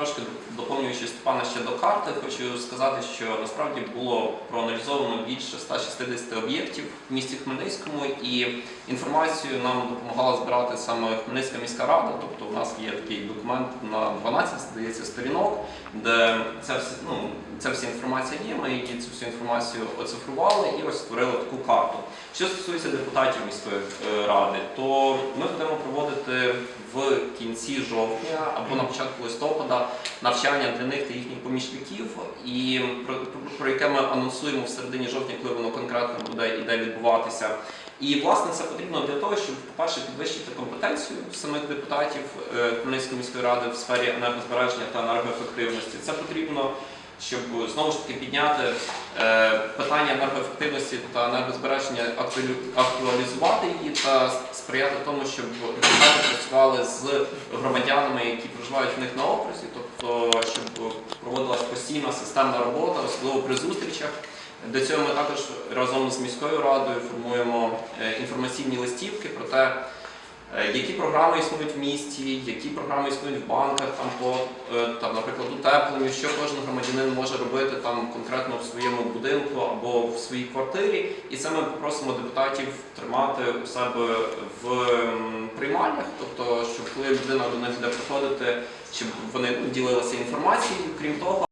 трошки доповнюючи Степана ще до карти, хочу сказати, що насправді було проаналізовано більше 160 об'єктів в місті Хмельницькому, і інформацію нам допомагала збирати саме Хмельницька міська рада. Тобто, у нас є такий документ на 12, здається, сторінок, де ця вся, ну, ця вся інформація є. Ми її цю всю інформацію оцифрували і ось створили таку карту. Що стосується депутатів міської е, ради, то ми будемо проводити в кінці жовтня або на початку листопада навчання для них та їхніх помічників, і про, про, яке ми анонсуємо в середині жовтня, коли воно конкретно буде і де відбуватися. І власне це потрібно для того, щоб, по-перше, підвищити компетенцію самих депутатів е, Хмельницької міської ради в сфері енергозбереження та енергоефективності. Це потрібно, щоб знову ж таки підняти питання енергоефективності та енергозбереження, актуалізувати її та сприяти тому, щоб депутати працювали з громадянами, які проживають в них на окрузі, тобто щоб проводилась постійна системна робота, особливо при зустрічах. До цього ми також разом з міською радою формуємо е, інформаційні листівки про те, е, які програми існують в місті, які програми існують в банках, там по е, там, наприклад, утепленню, що кожен громадянин може робити конкретно в своєму будинку або в своїй квартирі. І це ми попросимо депутатів тримати у себе в приймальнях, тобто, щоб коли людина до них буде приходити, щоб вони ділилися інформацією. Крім того.